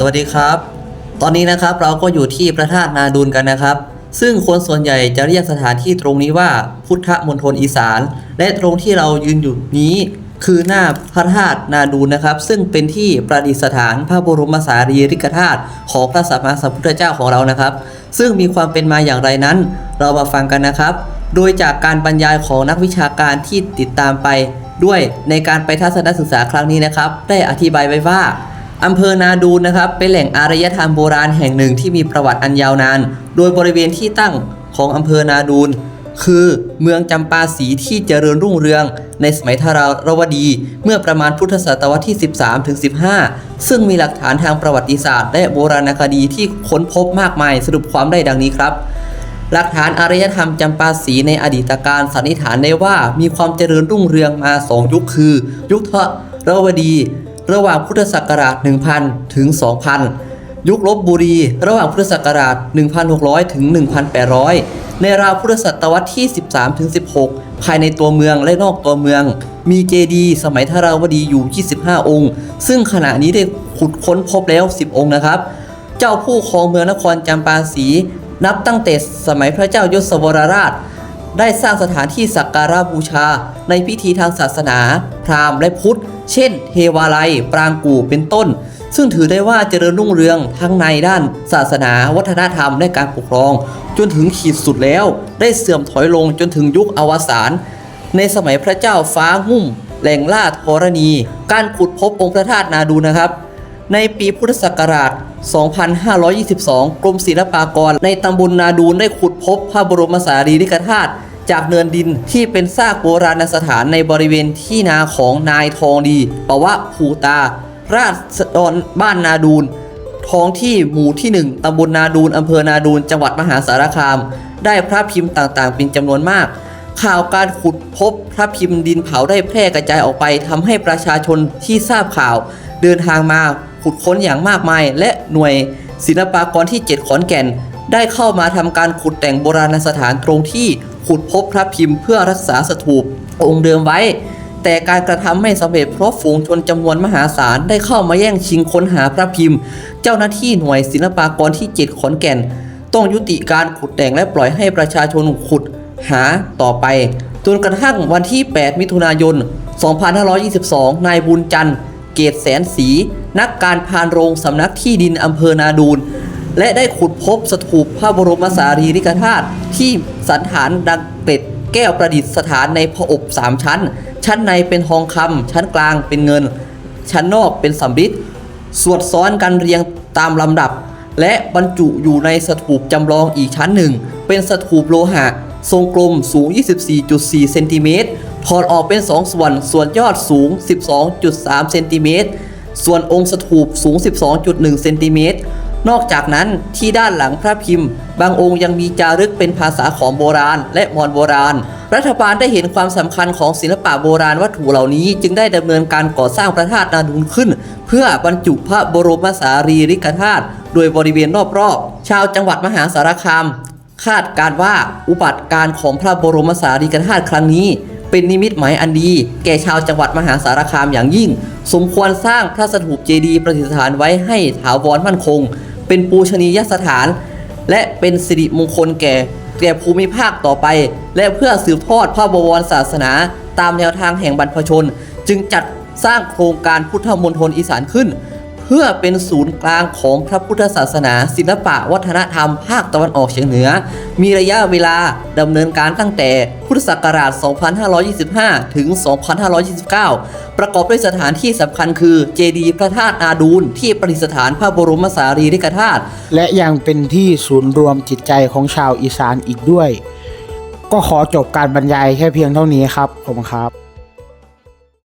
สวัสดีครับ ตอนนี้นะครับเราก็อยู่ที่พระธาตุนาดูนกันนะครับ ซึ่งคนส่วนใหญ่จะเรียกสถานที่ตรงนี้ว่าพุทธมณฑลอีสาน และตรงที่เรายืนอยู่นี้คือหน้าพระธาตุนาดูนนะครับ ซึ่งเป็นที่ประดิษฐานพระบรมสารีริกธาตุของพระสัมมาสัมพุทธเจ้าของเรานะครับ ซึ่งมีความเป็นมาอย่างไรนั้น เรามาฟังกันนะครับ โดยจากการบรรยายของนักวิชาการที่ติดตามไปด้วยในการไปทัศนศึกษาครั้งนี้นะครับ ได้อธิบายไว้ว่า อำเภอนาดูนนะครับ เป็นแหล่งอารยธรรมโบราณแห่งหนึ่งที่มีประวัติอันยาวนาน โดยบริเวณที่ตั้งของอำเภอนาดูนคือเมืองจำปาสีที่เจริญรุ่งเรือง ในสมัยทาราวดี เมื่อประมาณพุทธศตวรรษที่ 13ถึง15 ซึ่งมีหลักฐานทางประวัติศาสตร์ และโบราณคดีที่ค้นพบมากมายสรุปความได้ดังนี้ครับ หลักฐานอารยธรรมจำปาสีในอดีตการสันนิษฐานได้ว่ามีความเจริญรุ่งเรืองมาสองยุคคือ ยุคทราวดี ระหว่างพุทธศักราช 1000 ถึง 2000 ยุคลบบุรี ระหว่างพุทธศักราช 1600 ถึง 1800 ในราวพุทธศตวรรษที่ 13 ถึง 16 ภายในตัวเมืองและนอกตัวเมือง มีเจดีย์สมัยทราวดีอยู่ 25 องค์ ซึ่งขณะนี้ได้ขุดค้นพบแล้ว 10 องค์นะครับ เจ้าผู้ครองเมืองนครจำปาสีนับตั้งแต่สมัยพระเจ้ายศวรราช ได้สร้างสถานที่สักการะบูชาในพิธีทางศาสนา พราหมณ์และพุทธ เช่น เทวาลัย ปรางกู่เป็นต้น ซึ่งถือได้ว่าเจริญรุ่งเรืองทั้งในด้านศาสนา วัฒนธรรมและการปกครอง จนถึงขีดสุดแล้วได้เสื่อมถอยลงจนถึงยุคอวสานในสมัยพระเจ้าฟ้าหุ่มแหล่งล่าธรณี การขุดพบองค์พระธาตุนาดูนะครับ ในปีพุทธศักราช 2522 กรมศิลปากรในตำบลนาดูนได้ขุดพบพระบรมสารีริกธาตุ จากเนินดินที่เป็นซากโบราณสถานในบริเวณที่นาของนายทองดีปวะภูตา ราษฎรบ้านนาดูนท้องที่หมู่ที่ 1 ตำบลนาดูนอำเภอนาดูน จังหวัดมหาสารคาม ได้พระพิมพ์ต่างๆ เป็นจำนวนมาก ข่าวการขุดพบพระพิมพ์ดินเผาได้แพร่กระจายออกไปทำให้ประชาชนที่ทราบข่าว เดินทางมาขุดค้นอย่างมากมาย และหน่วยศิลปากรที่ 7 ขอนแก่น ได้เข้ามาทำการขุดแต่งโบราณสถานตรงที่ ขุดพบพระพิมพ์เพื่อรักษาสถูปองค์เดิมไว้ แต่การกระทำไม่สำเร็จเพราะฝูงชนจำนวนมหาศาลได้เข้ามาแย่งชิงค้นหาพระพิมพ์ เจ้าหน้าที่หน่วยศิลปากรที่ 7 ขอนแก่น ต้องยุติการขุดแต่งและปล่อยให้ประชาชนขุดหาต่อไปจนกระทั่งวันที่ 8 มิถุนายน 2522 นายบุญจันทร์ เกตแสนสี นักการพานโรงสำนักที่ดินอำเภอนาดูน และได้ขุดพบสถูปพระบรมสารีริกธาตุที่สันฐานดังเป็ดแก้วประดิษฐานในพระอบสามชั้น ชั้นในเป็นทองคำชั้นกลางเป็นเงิน ชั้นนอกเป็นสำริดสวดซ้อนกันเรียงตามลำดับ และบรรจุอยู่ในสถูปจำลองอีกชั้นหนึ่ง เป็นสถูปโลหะ ทรงกลมสูง 24.4 เซนติเมตรถอดออกเป็น 2 ส่วน ส่วนยอดสูง 12.3 เซนติเมตร ส่วนองค์สถูปสูง 12.1 เซนติเมตร นอกจากนั้นที่ด้านหลังพระพิมพ์ บางองค์ยังมีจารึกเป็นภาษาของโบราณ และมอญโบราณ รัฐบาลได้เห็นความสำคัญของศิลปะโบราณวัตถุเหล่านี้ จึงได้ดำเนินการก่อสร้างพระธาตุนาดูนขึ้น เพื่อบรรจุพระบรมสารีริกธาตุโดยบริเวณรอบๆชาวจังหวัดมหาสารคาม คาดการว่าอุบัติการของพระบรมสารีริกธาตุครั้งนี้เป็นนิมิตหมายอันดี แก่ชาวจังหวัดมหาสารคามอย่างยิ่ง สมควรสร้างพระสถูปเจดีย์ประดิษฐานไว้ให้ถาวรมั่นคง เป็นปูชนียสถาน และเป็นสิริมงคลแก่ แก่ภูมิภาคต่อไป และเพื่อสืบทอดพระบวรศาสนาตามแนวทางแห่งบรรพชน จึงจัดสร้างโครงการพุทธมณฑลอีสานขึ้น พื่อเป็นศูนย์กลางของพระพุทธศาสนา ศิลปะวัฒนธรรม ภาคตะวันออกเฉียงเหนือ มีระยะเวลาดำเนินการตั้งแต่พุทธศักราช 2525 ถึง 2529 ประกอบด้วยสถานที่สำคัญคือเจดีย์พระธาตุนาดูนที่ประดิษฐานพระบรมสารีริกธาตุและยังเป็นที่ศูนย์รวมจิตใจของชาวอีสานอีกด้วย ก็ขอจบการบรรยายแค่เพียงเท่านี้ครับผมครับ